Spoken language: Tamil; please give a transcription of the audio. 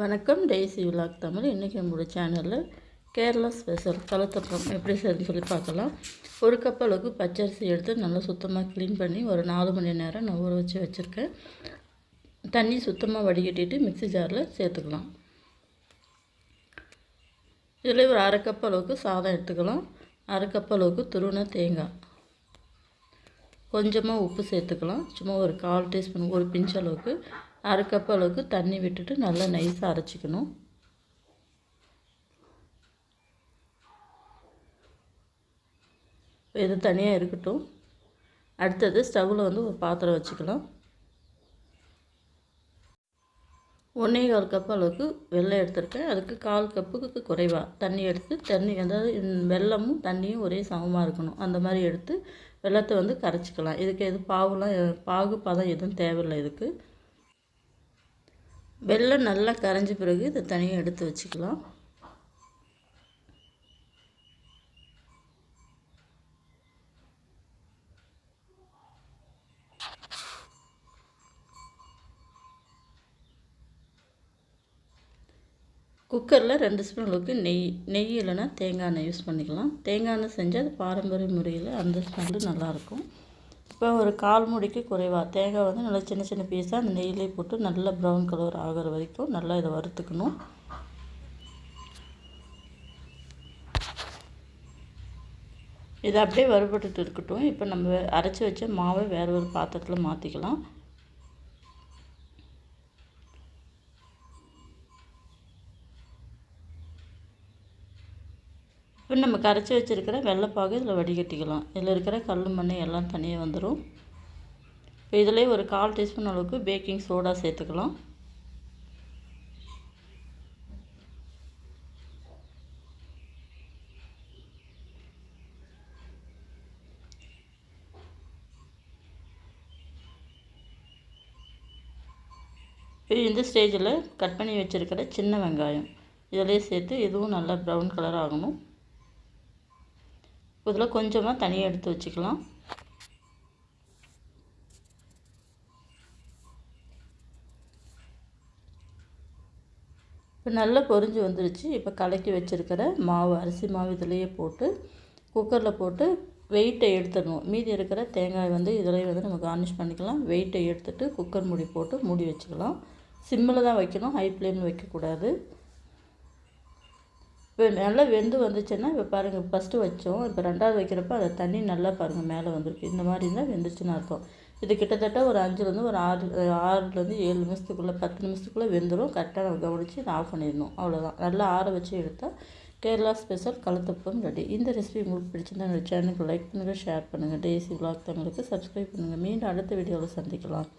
வணக்கம். Daisy vlog Tamil. இன்றைக்கி நம்மளோட சேனலில் கேரளா ஸ்பெஷல் கலத்தப்பம் எப்படி செய்யணும்னு சொல்லி பார்க்கலாம். ஒரு கப் அளவுக்கு பச்சரிசி எடுத்து நல்லா சுத்தமாக க்ளீன் பண்ணி ஒரு நாலு மணி நேரம் நான் ஊற வச்சு வச்சுருக்கேன். தண்ணி சுத்தமாக வடிகட்டிட்டு மிக்ஸி ஜாரில் சேர்த்துக்கலாம். இதில் ஒரு அரை கப் அளவுக்கு சாதம் எடுத்துக்கலாம். அரை கப் அளவுக்கு துருவன தேங்காய். கொஞ்சமாக உப்பு சேர்த்துக்கலாம். சும்மா ஒரு கால் டீஸ்பூன் ஒரு பிஞ்ச் அளவுக்கு அரை கப் அளவுக்கு தண்ணி விட்டுட்டு நல்லா நைஸாக அரைச்சிக்கணும். இது தனியாக இருக்கட்டும். அடுத்தது ஸ்டவ்வில் வந்து ஒரு பாத்திரம் வச்சுக்கலாம். ஒன்றே கால் கப் அளவுக்கு வெள்ளம் எடுத்திருக்கேன். அதுக்கு கால் கப்புக்கு குறைவாக தண்ணி எடுத்து தண்ணி அதாவது வெள்ளமும் தண்ணியும் ஒரே சமமாக இருக்கணும். அந்த மாதிரி எடுத்து வெள்ளத்தை வந்து கரைச்சிக்கலாம். இதுக்கு எது பாகுலாம் பாகு பதம் எதுவும் தேவையில்லை இதுக்கு. வெள்ளம் நல்லா கரைஞ்ச பிறகு இதை தனியாக எடுத்து வச்சுக்கலாம். குக்கரில் ரெண்டு ஸ்பூன் அளவுக்கு நெய் நெய் இல்லைன்னா தேங்காய் எண்ணெய் யூஸ் பண்ணிக்கலாம். தேங்காய் எண்ணெய் செஞ்சால் அது பாரம்பரிய முறையில் அந்த ஸ்மெல்லு நல்லாயிருக்கும் இப்போ ஒரு கால் முடிக்கு குறைவாக தேங்காய் வந்து நல்லா சின்ன சின்ன பீஸாக அந்த நெய்யிலே போட்டு நல்லா ப்ரௌன் கலர் ஆகிற வரைக்கும் நல்லா இதை வறுத்துக்கணும். இது அப்படியே வறுபட்டுட்டு இருக்கட்டும். இப்போ நம்ம அரைச்சி வச்ச மாவை வேறு ஒரு பாத்திரத்தில் மாற்றிக்கலாம் இப்போ நம்ம கரைச்சி வச்சுருக்கிற வெள்ளைப்பாகு இதில் வடிகட்டிக்கலாம். இதில் இருக்கிற கல் மண் எல்லாம் தனியாக வந்துடும் இப்போ இதிலே ஒரு கால் டீஸ்பூன் அளவுக்கு பேக்கிங் சோடா சேர்த்துக்கலாம். இப்போ இந்த ஸ்டேஜில் கட் பண்ணி வச்சுருக்கிற சின்ன வெங்காயம். இதிலே சேர்த்து இதுவும் நல்லா ப்ரௌன் கலர் ஆகணும். இதில் கொஞ்சமாக தனியாக எடுத்து வச்சுக்கலாம். இப்போ நல்லா பொரிஞ்சு வந்துருச்சு. இப்போ கலக்கி வச்சுருக்கிற மாவு அரிசி மாவு இதிலையே போட்டு குக்கரில் போட்டு வெயிட்டை எடுத்துடணும். மீதி இருக்கிற தேங்காய் வந்து இதில் வந்து நம்ம கார்னிஷ் பண்ணிக்கலாம். வெயிட்டை எடுத்துகிட்டு குக்கர் மூடி போட்டு மூடி வச்சுக்கலாம். சிம்மில் தான் வைக்கணும். ஹை ஃப்ளேமில் வைக்கக்கூடாது. இப்போ நல்லா வெந்து வந்துச்சுன்னா இப்போ பாருங்கள் ஃபஸ்ட்டு வச்சோம். இப்போ ரெண்டாவது வைக்கிறப்ப அதை தண்ணி நல்லா பாருங்கள் மேலே வந்திருக்கு. இந்த மாதிரி இருந்தால் வெந்துச்சுன்னு அர்த்தம். இது கிட்டத்தட்ட ஒரு அஞ்சுலேருந்து ஒரு ஆறு ஆறுலேருந்து ஏழு நிமிஷத்துக்குள்ளே பத்து நிமிஷத்துக்குள்ளே வெந்துடும் கரெக்டாக நம்ம கவனித்து இதை ஆஃப் பண்ணிடணும். அவ்வளோதான் நல்லா ஆற வச்சு எடுத்தால் கேரளா ஸ்பெஷல் கலத்தப்பம் ரெடி. இந்த ரெசிபி உங்களுக்கு பிடிச்சிருந்தா என்னோடய சேனலுக்கு லைக் பண்ணுங்கள் ஷேர் பண்ணுங்கள் டேசி விளாக் தமிழுக்கு சப்ஸ்கிரைப் பண்ணுங்கள் மீண்டும் அடுத்த வீடியோவில் சந்திக்கலாம்.